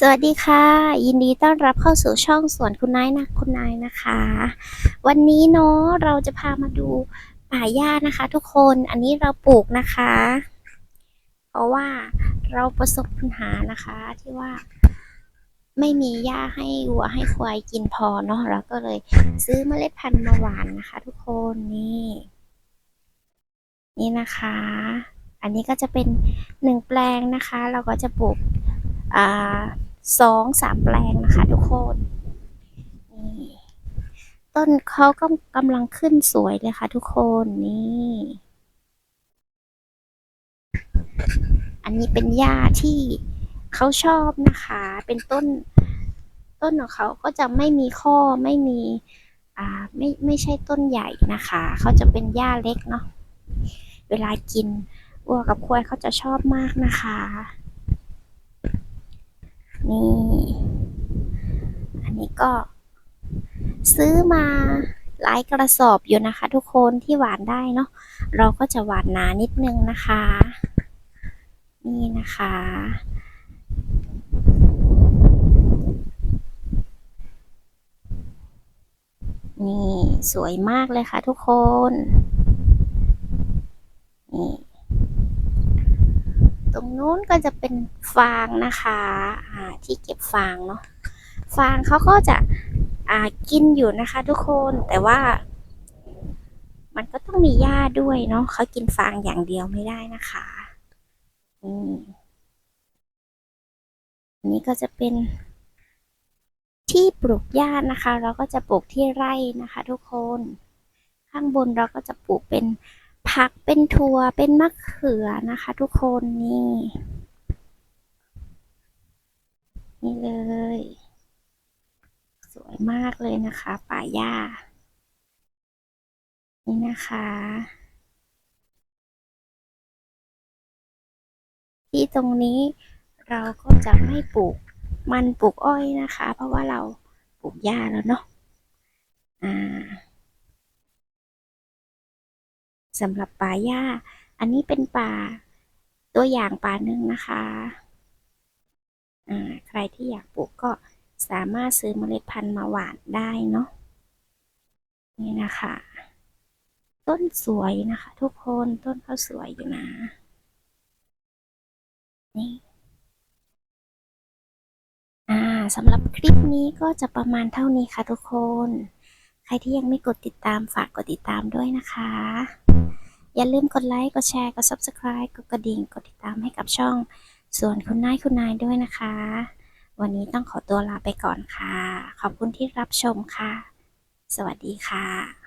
สวัสดีค่ะ ยินดีต้อนรับเข้าสู่ช่องสวนคุณนายนะคุณนายนะคะ วันนี้เนาะเราจะพามาดูป่าหญ้านะคะ ทุกคนอันนี้เราปลูกนะคะ เพราะว่าเราประสบปัญหานะคะ ที่ว่าไม่มีหญ้าให้วัวให้ควายกินพอเนาะเราก็เลยซื้อเมล็ดพันธุ์มาหวานนะคะ ทุกคนนี่ นี่นะคะ อันนี้ก็จะเป็นหนึ่งแปลงนะคะ เราก็จะปลูกอ่า สองสามแปลงนะคะทุกคนนี่ต้นเขาก็กำลังขึ้นสวยเลยค่ะทุกคนนี่ อันนี้เป็นหญ้าที่เขาชอบนะคะ เป็นต้นต้นของเขาก็จะไม่มีข้อไม่มีอ่าไม่ไม่ใช่ต้นใหญ่นะคะ เขาจะเป็นหญ้าเล็กเนาะเวลากินวัวกับควายเขาจะชอบมากนะคะ นี่ อันนี้ก็ ซื้อมาหลายกระสอบอยู่นะคะ ทุกคนที่หวานได้เนาะเราก็จะหวานหนานิดนึงนะคะ นี่นะคะ นี่สวยมากเลยค่ะทุกคน นี่ ตรงนู้นก็จะเป็นฟางนะคะที่เก็บฟางเนาะฟางเขาก็จะกินอยู่นะคะทุกคนแต่ว่า มันก็ต้องมีหญ้าด้วยเนาะเขากินฟางอย่างเดียวไม่ได้นะคะนนี้ก็จะเป็นที่ปลูกหญ้านะคะ เราก็จะปลูกที่ไร่นะคะ ทุกคน ข้างบนเราก็จะปลูกเป็น ผักเป็นถั่วเป็นมะเขือนะคะ ทุกคนนี่ นี่เลย สวยมากเลยนะคะ ป่าหญ้า นี่นะคะที่ตรงนี้เราก็จะไม่ปลูกมันปลูกอ้อยนะคะ เพราะว่าเราปลูกหญ้าแล้วเนาะอ่า สำหรับป่าหญ้า อันนี้เป็นป่าตัวอย่างป่าหนึ่งนะคะอ่าใครที่อยากปลูกก็สามารถซื้อเมล็ดพันธุ์มาหว่านได้เนาะนี่นะคะ ต้นสวยนะคะ ทุกคนต้นเขาสวยอยู่นะ นี่อ่าสำหรับคลิปนี้ก็จะประมาณเท่านี้ค่ะทุกคน ใครที่ยังไม่กดติดตามฝากกดติดตามด้วยนะคะ อย่าลืมกดไลค์ กดแชร์ กด subscribe กดกระดิ่ง กดติดตามให้กับช่อง ส่วนคุณนายคุณนายด้วยนะคะ วันนี้ต้องขอตัวลาไปก่อนค่ะ ขอบคุณที่รับชมค่ะ สวัสดีค่ะ